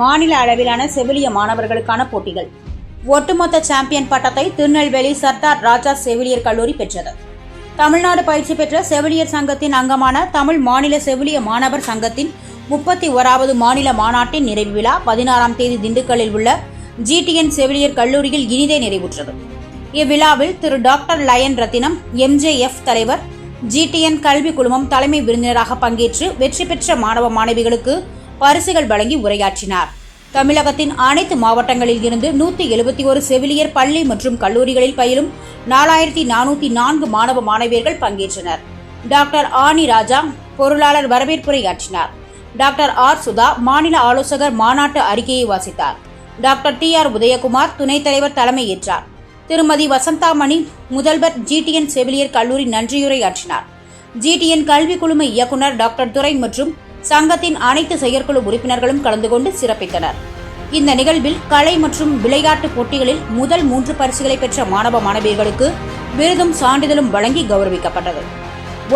மாநில அளவிலான செவிலிய மாணவர்களுக்கான போட்டிகள். ஒட்டுமொத்த சாம்பியன் பட்டத்தை திருநெல்வேலி சர்தார் ராஜா செவிலியர் கல்லூரி பெற்றது. தமிழ்நாடு பயிற்சி பெற்ற செவிலியர் சங்கத்தின் அங்கமான தமிழ் மாநில செவிலிய மாணவர் சங்கத்தின் முப்பத்தி ஓராவது மாநில மாநாட்டின் நிறைவு விழா பதினாறாம் தேதி திண்டுக்கல்லில் உள்ள ஜிடிஎன் செவிலியர் கல்லூரியில் இனிதே நிறைவுற்றது. இவ்விழாவில் திரு டாக்டர் லயன் ரத்தினம் எம்ஜேஎஃப் தலைவர் ஜிடிஎன் கல்வி குழுமம் தலைமை விருந்தினராக பங்கேற்று வெற்றி பெற்ற மாணவ மாணவிகளுக்கு பரிசுகள் வழங்கி உரையாற்றினார். தமிழகத்தின் அனைத்து மாவட்டங்களில் இருந்து நூற்றி எழுபத்தி ஒரு செவிலியர் பள்ளி மற்றும் கல்லூரிகளில் பயிலும் நாலாயிரத்தி நானூற்றி நான்கு மாணவ மாணவியர்கள் பங்கேற்றனர். டாக்டர் ஆனி ராஜா பொருளாளர் வரவேற்புரையாற்றினார் டாக்டர் ஆர் சுதா மாநில ஆலோசகர் மாநாட்டு அறிக்கையை வாசித்தார். டாக்டர் டி ஆர் உதயகுமார் துணைத் தலைவர் தலைமையேற்றார் திருமதி வசந்தாமணி முதல்வர் ஜிடிஎன் செவிலியர் கல்லூரி நன்றியுரையாற்றினார் ஜிடிஎன் கல்வி குழும இயக்குனர் டாக்டர் துரை மற்றும் சங்கத்தின் அனைத்து செயற்குழு உறுப்பினர்களும் கலந்து கொண்டு சிறப்பித்தனர். இந்த நிகழ்வில் கலை மற்றும் விளையாட்டு போட்டிகளில் முதல் மூன்று பரிசுகளை பெற்ற மாணவ மாணவியர்களுக்கு விருதும் சான்றிதழும் வழங்கி கௌரவிக்கப்பட்டது.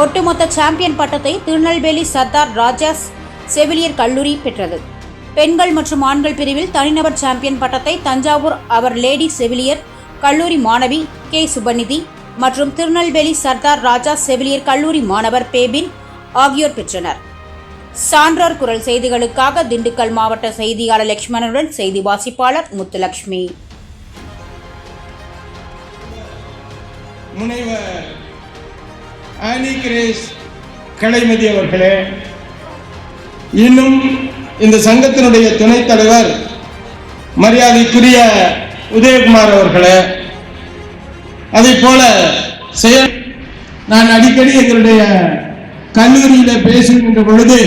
ஒட்டுமொத்த சாம்பியன் பட்டத்தை திருநெல்வேலி சர்தார் ராஜாஸ் செவிலியர் கல்லூரி பெற்றது. பெண்கள் மற்றும் ஆண்கள் பிரிவில் தனிநபர் சாம்பியன் பட்டத்தை தஞ்சாவூர் அவர் லேடி செவிலியர் கல்லூரி மாணவி கே. சுபநிதி மற்றும் திருநெல்வேலி சர்தார் ராஜா செவிலியர் கல்லூரி மாணவர் பேபின் ஆகியோர் பெற்றனர். சான்றோர் குரல் செய்திகளுக்காக திண்டுக்கல் மாவட்ட செய்தியாளர் லட்சுமணனுடன் செய்தி வாசிப்பாளர் முத்துலட்சுமி முனைவர் ஆனி கிரேஸ் கலைமதி அவர்களே இன்னும் இந்த சங்கத்தினுடைய துணைத் தலைவர் மரியாதைக்குரிய உதயகுமார் அவர்களே அதே போல செயல் நான் அடிக்கடி எங்களுடைய கல்லூரியில பேசுகின்ற பொழுது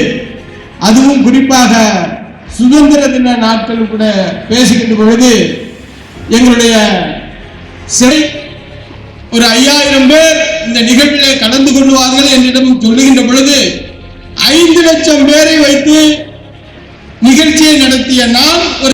அதுவும் குறிப்பாக சுதந்திர தின நாட்கள் கூட பேசுகின்ற பொழுது எங்களுடைய சிறை ஒரு ஐயாயிரம் பேர் இந்த நிகழ்விலே கலந்து கொள்வார்கள் என்னிடம் சொல்லுகின்ற பொழுது ஐந்து லட்சம் பேரை வைத்து நிகழ்ச்சியை நடத்திய நான் ஒரு